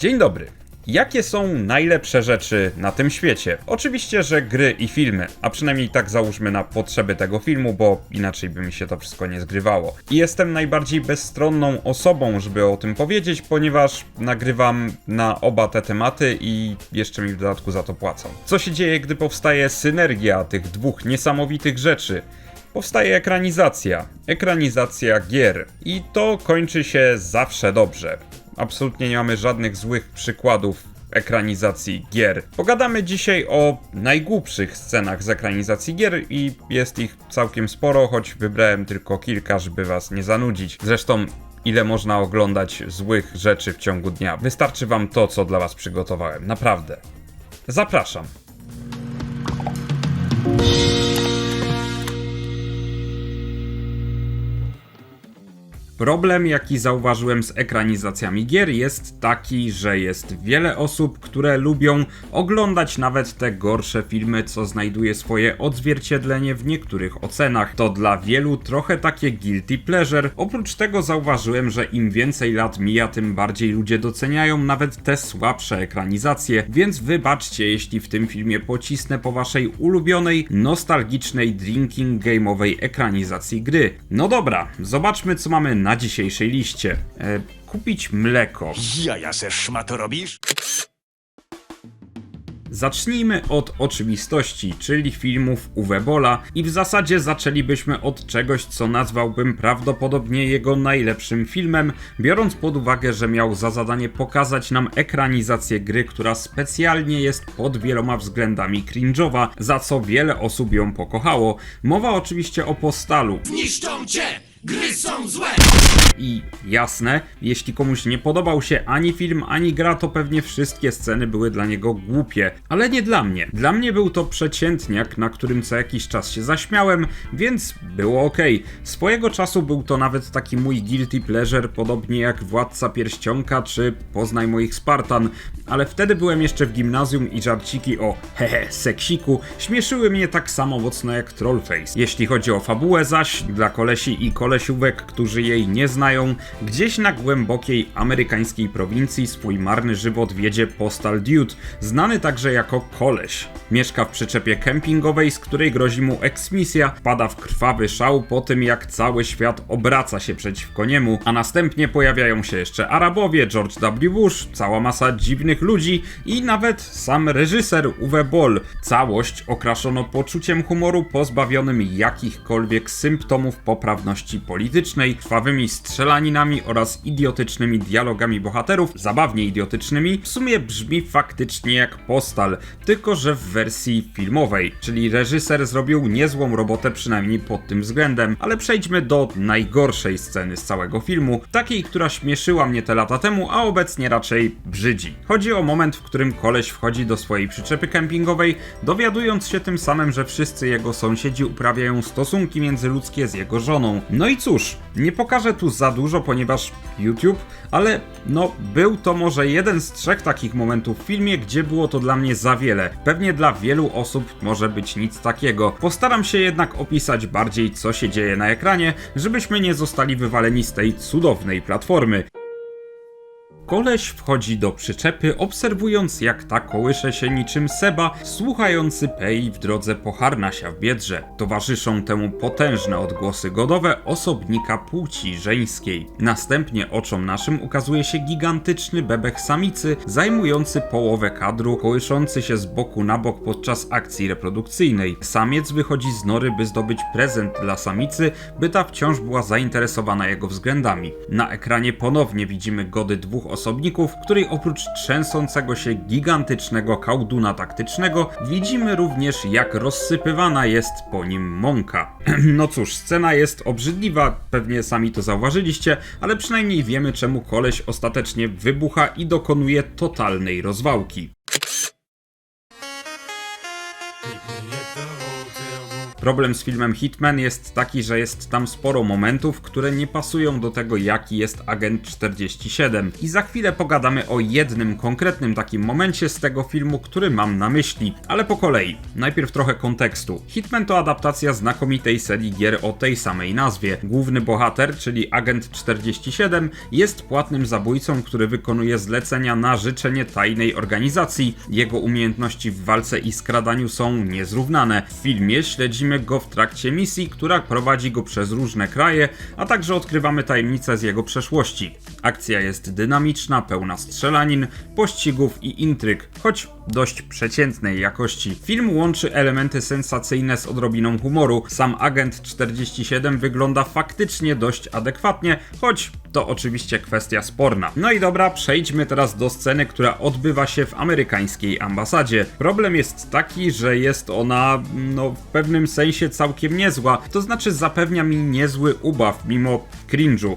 Dzień dobry. Jakie są najlepsze rzeczy na tym świecie? Oczywiście, że gry i filmy, a przynajmniej tak załóżmy na potrzeby tego filmu, bo inaczej by mi się to wszystko nie zgrywało. I jestem najbardziej bezstronną osobą, żeby o tym powiedzieć, ponieważ nagrywam na oba te tematy i jeszcze mi w dodatku za to płacą. Co się dzieje, gdy powstaje synergia tych dwóch niesamowitych rzeczy? Powstaje ekranizacja. Ekranizacja gier. I to kończy się zawsze dobrze. Absolutnie nie mamy żadnych złych przykładów ekranizacji gier. Pogadamy dzisiaj o najgłupszych scenach z ekranizacji gier i jest ich całkiem sporo, choć wybrałem tylko kilka, żeby was nie zanudzić. Zresztą ile można oglądać złych rzeczy w ciągu dnia. Wystarczy wam to, co dla was przygotowałem. Naprawdę. Zapraszam. Problem, jaki zauważyłem z ekranizacjami gier, jest taki, że jest wiele osób, które lubią oglądać nawet te gorsze filmy, co znajduje swoje odzwierciedlenie w niektórych ocenach. To dla wielu trochę takie guilty pleasure. Oprócz tego zauważyłem, że im więcej lat mija, tym bardziej ludzie doceniają nawet te słabsze ekranizacje, więc wybaczcie, jeśli w tym filmie pocisnę po waszej ulubionej, nostalgicznej drinking game'owej ekranizacji gry. No dobra, zobaczmy co mamy na dzisiejszej liście. E, kupić mleko. Jaja se szmato robisz? Zacznijmy od oczywistości, czyli filmów Uwe Bolla i w zasadzie zaczęlibyśmy od czegoś, co nazwałbym prawdopodobnie jego najlepszym filmem, biorąc pod uwagę, że miał za zadanie pokazać nam ekranizację gry, która specjalnie jest pod wieloma względami cringe'owa, za co wiele osób ją pokochało. Mowa oczywiście o Postalu. Niszczą cię! Gry są złe! I jasne, jeśli komuś nie podobał się ani film, ani gra, to pewnie wszystkie sceny były dla niego głupie. Ale nie dla mnie. Dla mnie był to przeciętniak, na którym co jakiś czas się zaśmiałem, więc było ok. Swojego czasu był to nawet taki mój guilty pleasure, podobnie jak Władca Pierścionka czy Poznaj moich Spartan. Ale wtedy byłem jeszcze w gimnazjum i żarciki o hehe seksiku śmieszyły mnie tak samo mocno jak Trollface. Jeśli chodzi o fabułę zaś, dla kolesi i kolesiówek, którzy jej nie znają, gdzieś na głębokiej amerykańskiej prowincji swój marny żywot wiedzie Postal Dude, znany także jako koleś. Mieszka w przyczepie kempingowej, z której grozi mu eksmisja, pada w krwawy szał po tym jak cały świat obraca się przeciwko niemu, a następnie pojawiają się jeszcze Arabowie, George W. Bush, cała masa dziwnych ludzi i nawet sam reżyser Uwe Boll. Całość okraszono poczuciem humoru pozbawionym jakichkolwiek symptomów poprawności politycznej, krwawymi strzelaninami oraz idiotycznymi dialogami bohaterów, zabawnie idiotycznymi, w sumie brzmi faktycznie jak postal, tylko że w wersji filmowej, czyli reżyser zrobił niezłą robotę przynajmniej pod tym względem, ale przejdźmy do najgorszej sceny z całego filmu, takiej, która śmieszyła mnie te lata temu, a obecnie raczej brzydzi. Chodzi o moment, w którym koleś wchodzi do swojej przyczepy kempingowej, dowiadując się tym samym, że wszyscy jego sąsiedzi uprawiają stosunki międzyludzkie z jego żoną. No i cóż, nie pokażę tu za dużo, ponieważ YouTube, ale no był to może jeden z trzech takich momentów w filmie, gdzie było to dla mnie za wiele. Pewnie dla wielu osób może być nic takiego. Postaram się jednak opisać bardziej co się dzieje na ekranie, żebyśmy nie zostali wywaleni z tej cudownej platformy. Koleś wchodzi do przyczepy, obserwując jak ta kołysze się niczym Seba, słuchający Pei w drodze po harnasia w biedrze. Towarzyszą temu potężne odgłosy godowe osobnika płci żeńskiej. Następnie oczom naszym ukazuje się gigantyczny bebek samicy, zajmujący połowę kadru, kołyszący się z boku na bok podczas akcji reprodukcyjnej. Samiec wychodzi z nory, by zdobyć prezent dla samicy, by ta wciąż była zainteresowana jego względami. Na ekranie ponownie widzimy gody dwóch osobników, w której oprócz trzęsącego się gigantycznego kałduna taktycznego, widzimy również jak rozsypywana jest po nim mąka. no cóż, scena jest obrzydliwa, pewnie sami to zauważyliście, ale przynajmniej wiemy czemu koleś ostatecznie wybucha i dokonuje totalnej rozwałki. Problem z filmem Hitman jest taki, że jest tam sporo momentów, które nie pasują do tego, jaki jest agent 47. I za chwilę pogadamy o jednym konkretnym takim momencie z tego filmu, który mam na myśli. Ale po kolei. Najpierw trochę kontekstu. Hitman to adaptacja znakomitej serii gier o tej samej nazwie. Główny bohater, czyli agent 47, jest płatnym zabójcą, który wykonuje zlecenia na życzenie tajnej organizacji. Jego umiejętności w walce i skradaniu są niezrównane. W filmie śledzimy go w trakcie misji, która prowadzi go przez różne kraje, a także odkrywamy tajemnice z jego przeszłości. Akcja jest dynamiczna, pełna strzelanin, pościgów i intryg, choć dość przeciętnej jakości. Film łączy elementy sensacyjne z odrobiną humoru. Sam agent 47 wygląda faktycznie dość adekwatnie, choć to oczywiście kwestia sporna. No i dobra, przejdźmy teraz do sceny, która odbywa się w amerykańskiej ambasadzie. Problem jest taki, że jest ona, no, w pewnym sensie całkiem niezła, to znaczy zapewnia mi niezły ubaw, mimo cringe'u.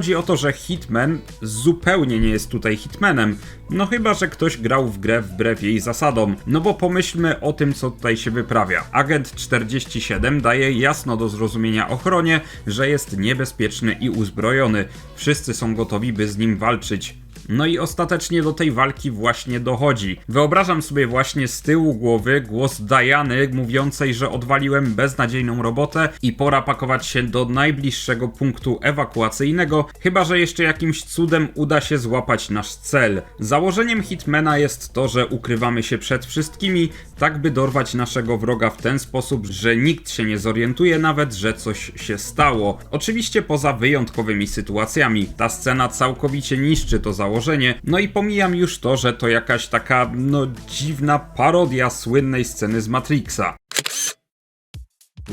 Chodzi o to, że Hitman zupełnie nie jest tutaj Hitmanem. No chyba, że ktoś grał w grę wbrew jej zasadom. No bo pomyślmy o tym, co tutaj się wyprawia. Agent 47 daje jasno do zrozumienia ochronie, że jest niebezpieczny i uzbrojony. Wszyscy są gotowi, by z nim walczyć. No i ostatecznie do tej walki właśnie dochodzi. Wyobrażam sobie właśnie z tyłu głowy głos Diany mówiącej, że odwaliłem beznadziejną robotę i pora pakować się do najbliższego punktu ewakuacyjnego, chyba że jeszcze jakimś cudem uda się złapać nasz cel. Założeniem Hitmana jest to, że ukrywamy się przed wszystkimi, tak by dorwać naszego wroga w ten sposób, że nikt się nie zorientuje nawet, że coś się stało. Oczywiście poza wyjątkowymi sytuacjami. Ta scena całkowicie niszczy to założenie, no i pomijam już to, że to jakaś taka, no dziwna parodia słynnej sceny z Matrixa.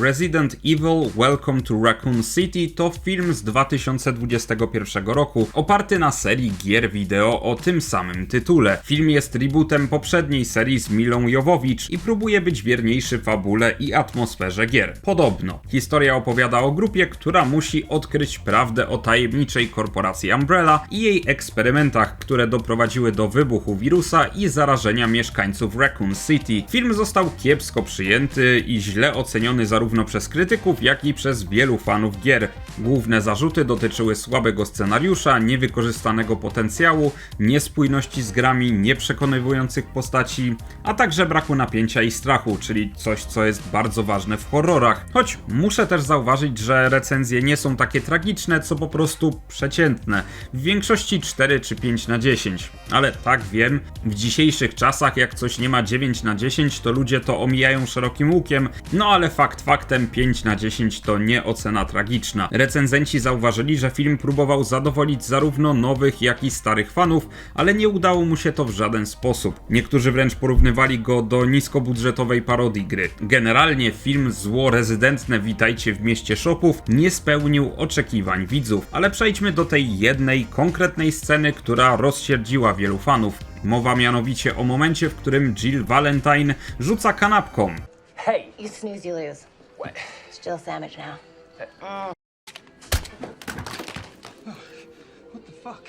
Resident Evil Welcome to Raccoon City to film z 2021 roku, oparty na serii gier wideo o tym samym tytule. Film jest rebootem poprzedniej serii z Milą Jowowicz i próbuje być wierniejszy fabule i atmosferze gier. Podobno. Historia opowiada o grupie, która musi odkryć prawdę o tajemniczej korporacji Umbrella i jej eksperymentach, które doprowadziły do wybuchu wirusa i zarażenia mieszkańców Raccoon City. Film został kiepsko przyjęty i źle oceniony zarówno przez krytyków, jak i przez wielu fanów gier. Główne zarzuty dotyczyły słabego scenariusza, niewykorzystanego potencjału, niespójności z grami, nieprzekonywujących postaci, a także braku napięcia i strachu, czyli coś, co jest bardzo ważne w horrorach. Choć muszę też zauważyć, że recenzje nie są takie tragiczne, co po prostu przeciętne. W większości 4 czy 5 na 10. Ale tak wiem, w dzisiejszych czasach jak coś nie ma 9 na 10, to ludzie to omijają szerokim łukiem, no ale fakt faktem 5 na 10 to nie ocena tragiczna. Recenzenci zauważyli, że film próbował zadowolić zarówno nowych, jak i starych fanów, ale nie udało mu się to w żaden sposób. Niektórzy wręcz porównywali go do niskobudżetowej parodii gry. Generalnie film Zło rezydentne Witajcie w mieście shopów nie spełnił oczekiwań widzów, ale przejdźmy do tej jednej konkretnej sceny, która rozsierdziła wielu fanów. Mowa mianowicie o momencie, w którym Jill Valentine rzuca kanapką. Hey, You snooze, you lose. What? Still a sandwich now. What the fuck?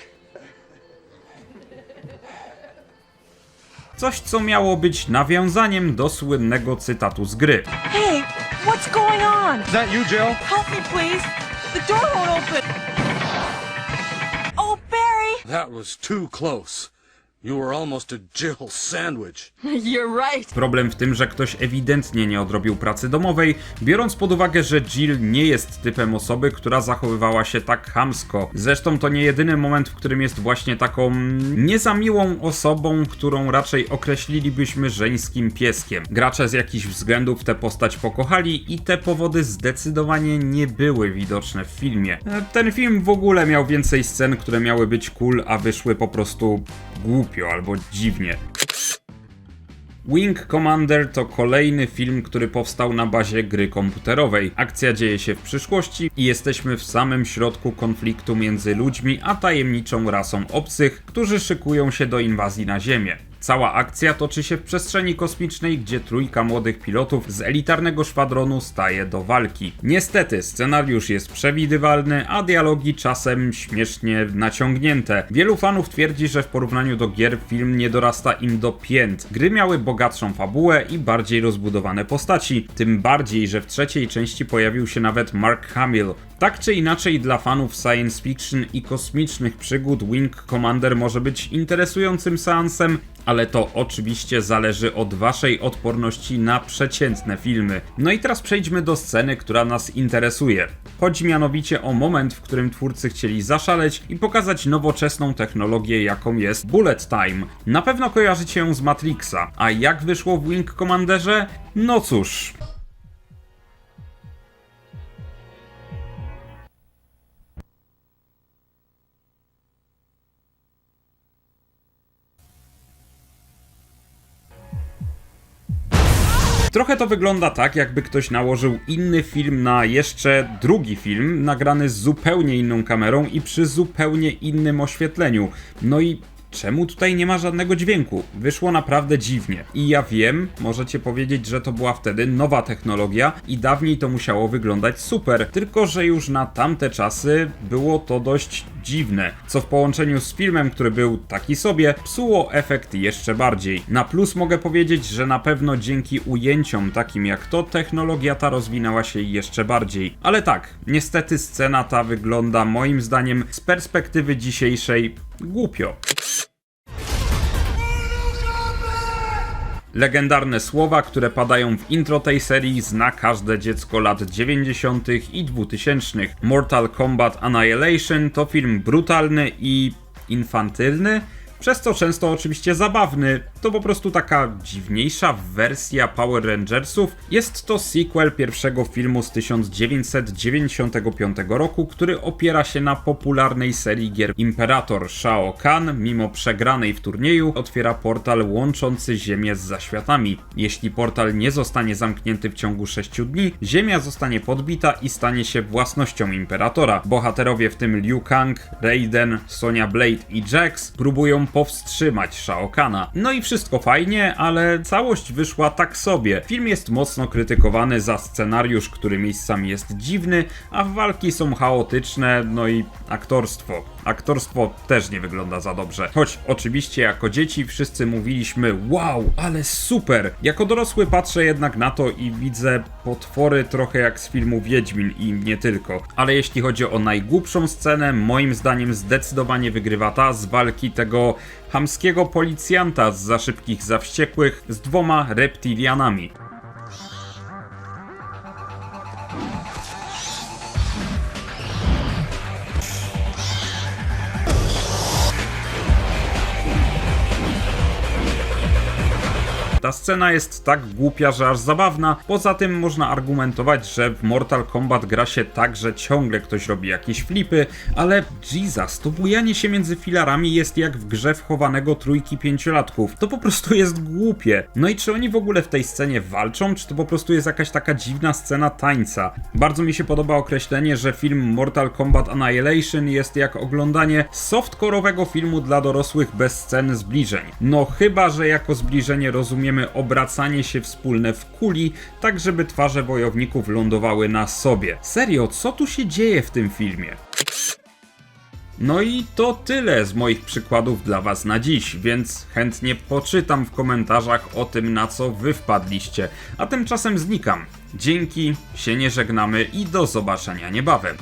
Coś, co miało być nawiązaniem do słynnego cytatu z gry. Hey, what's going on? Is that you, Jill? Help me, please. The door won't open. Oh, Barry. That was too close. You were almost a Jill sandwich. You're right. Problem w tym, że ktoś ewidentnie nie odrobił pracy domowej, biorąc pod uwagę, że Jill nie jest typem osoby, która zachowywała się tak chamsko. Zresztą to nie jedyny moment, w którym jest właśnie taką niezamiłą osobą, którą raczej określilibyśmy żeńskim pieskiem. Gracze z jakichś względów tę postać pokochali i te powody zdecydowanie nie były widoczne w filmie. E, Ten film w ogóle miał więcej scen, które miały być cool, a wyszły po prostu głupio albo dziwnie. Wing Commander to kolejny film, który powstał na bazie gry komputerowej. Akcja dzieje się w przyszłości i jesteśmy w samym środku konfliktu między ludźmi a tajemniczą rasą obcych, którzy szykują się do inwazji na Ziemię. Cała akcja toczy się w przestrzeni kosmicznej, gdzie trójka młodych pilotów z elitarnego szwadronu staje do walki. Niestety, scenariusz jest przewidywalny, a dialogi czasem śmiesznie naciągnięte. Wielu fanów twierdzi, że w porównaniu do gier film nie dorasta im do pięt. Gry miały bogatszą fabułę i bardziej rozbudowane postaci, tym bardziej, że w trzeciej części pojawił się nawet Mark Hamill. Tak czy inaczej, dla fanów science fiction i kosmicznych przygód Wing Commander może być interesującym seansem, ale to oczywiście zależy od waszej odporności na przeciętne filmy. No i teraz przejdźmy do sceny, która nas interesuje. Chodzi mianowicie o moment, w którym twórcy chcieli zaszaleć i pokazać nowoczesną technologię, jaką jest Bullet Time. Na pewno kojarzycie ją z Matrixa, a jak wyszło w Wing Commanderze? No cóż, Trochę to wygląda tak, jakby ktoś nałożył inny film na jeszcze drugi film, nagrany z zupełnie inną kamerą i przy zupełnie innym oświetleniu. No i czemu tutaj nie ma żadnego dźwięku? Wyszło naprawdę dziwnie. I ja wiem, możecie powiedzieć, że to była wtedy nowa technologia i dawniej to musiało wyglądać super, tylko że już na tamte czasy było to dość dziwne, co w połączeniu z filmem, który był taki sobie, psuło efekt jeszcze bardziej. Na plus mogę powiedzieć, że na pewno dzięki ujęciom takim jak to, technologia ta rozwinęła się jeszcze bardziej. Ale tak, niestety scena ta wygląda moim zdaniem z perspektywy dzisiejszej głupio. Legendarne słowa, które padają w intro tej serii, zna każde dziecko lat 90. i 2000. Mortal Kombat Annihilation to film brutalny i infantylny, przez co często oczywiście zabawny. To po prostu taka dziwniejsza wersja Power Rangersów. Jest to sequel pierwszego filmu z 1995 roku, który opiera się na popularnej serii gier Imperator Shao Kahn, mimo przegranej w turnieju, otwiera portal łączący Ziemię z zaświatami. Jeśli portal nie zostanie zamknięty w ciągu 6 dni, Ziemia zostanie podbita i stanie się własnością Imperatora. Bohaterowie w tym Liu Kang, Raiden, Sonya Blade i Jax próbują powstrzymać Shao Kahna. No i wszystko fajnie, ale całość wyszła tak sobie. Film jest mocno krytykowany za scenariusz, który miejscami jest dziwny, a walki są chaotyczne, no i aktorstwo. Aktorstwo też nie wygląda za dobrze. Choć oczywiście jako dzieci wszyscy mówiliśmy wow, ale super. Jako dorosły patrzę jednak na to i widzę potwory trochę jak z filmu Wiedźmin i nie tylko. Ale jeśli chodzi o najgłupszą scenę, moim zdaniem zdecydowanie wygrywa ta z walki tego hamskiego policjanta z za szybkich za wściekłych z dwoma reptilianami. Ta scena jest tak głupia, że aż zabawna. Poza tym można argumentować, że w Mortal Kombat gra się tak, że ciągle ktoś robi jakieś flipy, ale Jesus, to bujanie się między filarami jest jak w grze wchowanego trójki pięciolatków. To po prostu jest głupie. No i czy oni w ogóle w tej scenie walczą, czy to po prostu jest jakaś taka dziwna scena tańca? Bardzo mi się podoba określenie, że film Mortal Kombat Annihilation jest jak oglądanie softcore'owego filmu dla dorosłych bez scen zbliżeń. No chyba, że jako zbliżenie rozumiemy obracanie się wspólne w kuli, tak żeby twarze wojowników lądowały na sobie. Serio, co tu się dzieje w tym filmie? No i to tyle z moich przykładów dla Was na dziś, więc chętnie poczytam w komentarzach o tym, na co Wy wpadliście. A tymczasem znikam. Dzięki, się nie żegnamy i do zobaczenia niebawem.